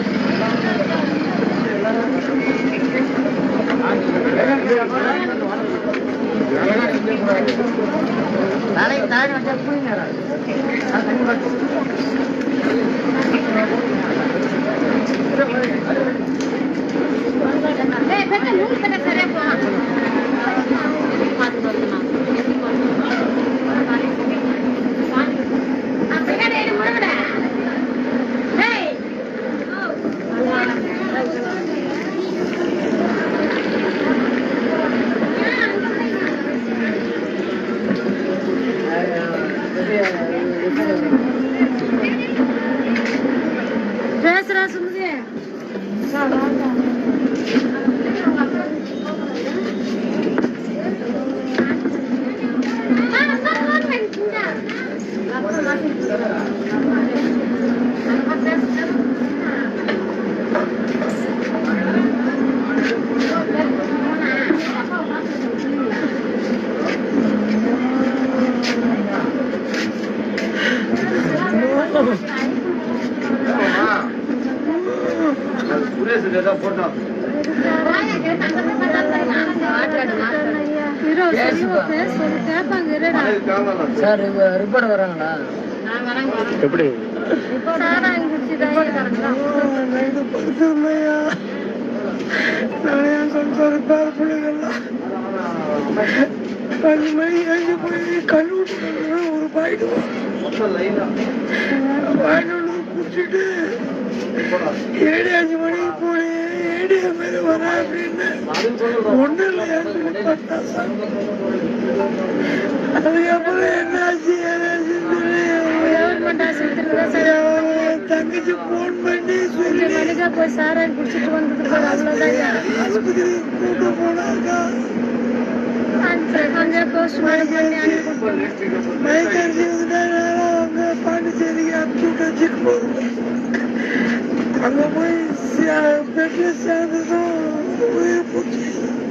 சரி வராது தலை தாழ் வச்சா புரியுங்க ஏய் சார் ரிப்போர்ட் வராங்களா? எப்படி? அஞ்சு மணி அஞ்சு போய் ஒரு பாயிட்டு பாயிட்டு குடிச்சிட்டு ஏழு அஞ்சு மணிக்கு ஏழு வர அப்படின்னு அதுக்கப்புறம் என்னாச்சு தங்கச்சி போன் பண்ணி சொல்லி மணிக்கா போய் சாராயம் குடிச்சிட்டு வந்ததுக்கு அவ்வளோதான் ஆஸ்பத்திரி கூட்டு போனாக்கா मैं कर दी उधर रहा हूँ पानी चली गया आपकी कचिक बोल हम लोग वही पेट में शायद तो वही पूछे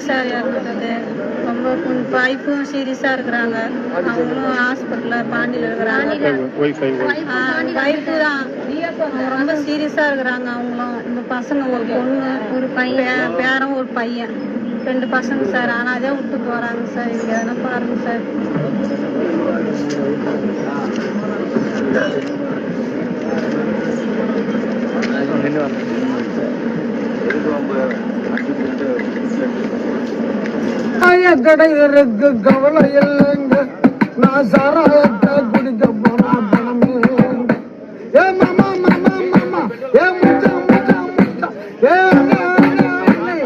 சார் இறந்துட்டது ரொம்ப ஒய்ஃபும் சீரியஸாக இருக்கிறாங்க அவங்களும் ஹாஸ்பிட்டலில் பாண்டியில் இருக்கிறாங்க ஒய்ஃபு தான் ரொம்ப சீரியஸாக இருக்கிறாங்க அவங்களும் இந்த பசங்க ஒரு பொண்ணு ஒரு பையன் பேரன் ஒரு பையன் ரெண்டு பசங்க சார் ஆனால் அதே விட்டு போகிறாங்க சார் இங்கே எதனா பாருங்க சார் நின்று ஆய கடையருக்கு கவலை இல்லைங்க. நான் சாராயத்தை குடிக்க போனா பணமே ஏ மாமா மாமா மாமா. ஏ முச்சா முச்சா முச்சா ஏ அண்ணே, அண்ணே, அண்ணே.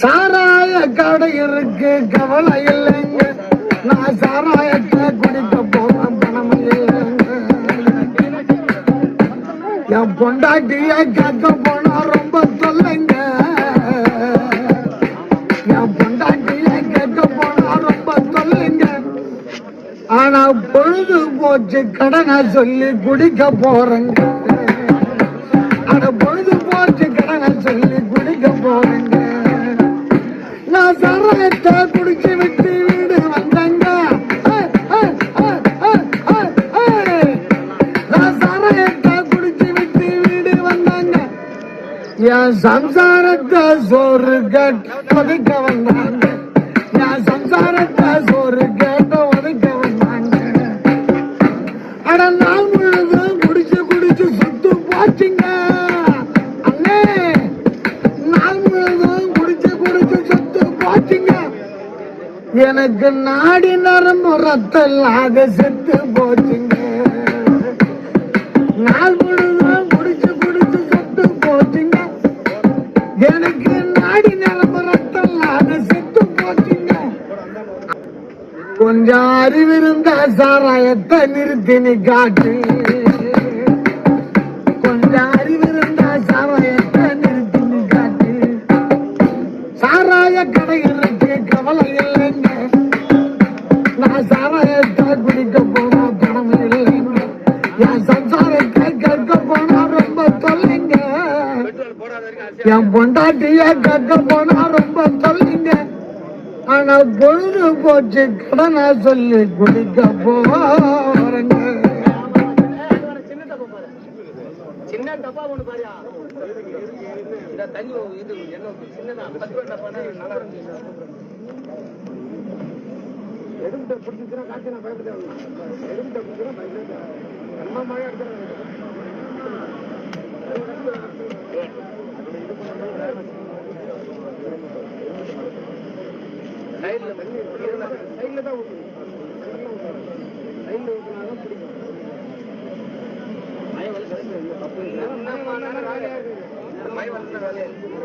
சாராய கடையருக்கு கவலை இல்லைங்க. நான் சாராயத்தை குடிக்க போனா பணமே என் பொண்டாட்டிய கேட்க போனா ஆனா பொழுது போச்சு கடனை சொல்லி குடிக்க போறேங்க. ஆனா பொழுது போச்சு கடனை சொல்லி குடிக்க போறேங்க. நான் சரகத்தை குடிச்சு விட்டு வீடு வந்தேங்க. ஏய், ஏய், ஏய், ஏய், ஏய், ஏய். நான் சரகத்தை குடிச்சு விட்டு வீடு வந்தாங்க. என் சம்சாரத்தை சோறு கேட்டு ஒதுக்க வந்தாங்க. என் சம்சாரத்தை சோறு எனக்கு நாடி நரம்பு ரத்தம் செத்து போச்சுங்க. நாள் முழுதும் குடிச்சு குடிச்சு செத்து போச்சுங்க. எனக்கு நாடி நரம்பு ரத்தம் செத்து போச்சுங்க. கொஞ்சம் அறிவிருந்த சாராயத்தை நிறுத்தினி காட்டு. என் பொண்டாட்டிய கட்ட போனா ரொம்ப தொல்லைங்க ஆனா பொழுது போச்சு கடனா சொல்லி குடிக்க போறங்க. சின்ன டப்பா ஒண்ணு பாரியா இந்த தண்ணி இது என்ன சின்னதா பத்து ரூபா டப்பா நல்லா இருந்துச்சு எதுக்கிட்ட பிடிச்சிச்சுன்னா நான் எதுக்கிட்ட பிடிச்சினா பயப்பட நம்ம மழை எடுத்துறேன் சைடுல தான் ஊற்றணும் சைடுல ஊற்றினாலும் பிடிக்கும் மழை வந்து தப்பு இல்லை மழை வந்து வேலையா இருக்கு